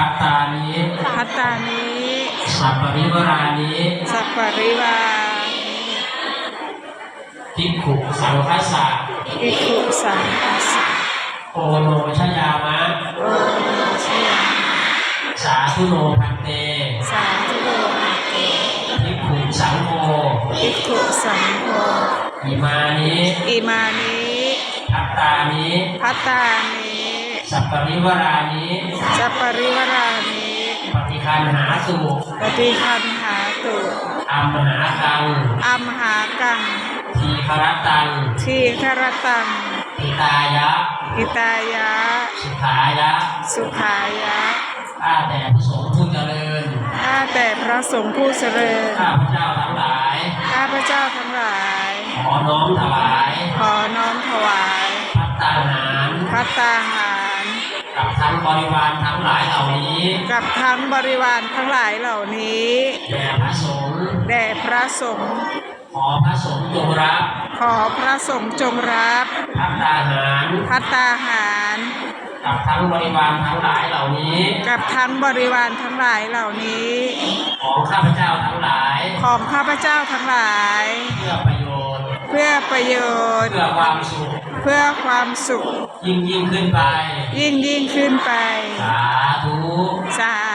พัตตานิพัตตานิสัพปริวรานิสัพปริวาทิกขุสังคัสสะอิคุสังคัสสะโอโนชยามะโอชยาสาธุโนพันเตสาธุโลภัตเตทิกขุสังโฆอิคุสังโฆอิมานิอิมานิพัตตานิพัตตานิ สัพปริวรานิสัพปริวรานิปฏิคันหาสุปฏิคันหาตุอัมหากังอัมหากัง ทีครตัง ทีครตังปิตายะอิตายะ สุขายะ สุขายะข้าแต่พระสงฆ์ผู้เจริญข้าแต่พระสงฆ์ผู้เจริญ ข้าพระเจ้าทั้งหลาย ข้าพระเจ้าทั้งหลาย ขอน้อมถวาย ขอน้อมถวาย พัตตาหาร พัตตาหาร กับทั้งบริวารทั้งหลายเหล่านี้กับทั้งบริวารทั้งหลายเหล่านี้แด่พระสงฆ์แด่พระสงฆ์ขอพระสงฆ์จงรับ ขอพระสงฆ์จงรับพัตตาหารพัตตาหารกับทั้งบริวารทั้งหลายเหล่านี้ กับทั้งบริวารทั้งหลายเหล่านี้ ของข้าพเจ้าทั้งหลาย ของข้าพเจ้าทั้งหลาย เพื่อประโยชน์ เพื่อประโยชน์ เพื่อความสุข เพื่อความสุข ยิ่งยิ่งขึ้นไป ยิ่งยิ่งขึ้นไป สาธุ สา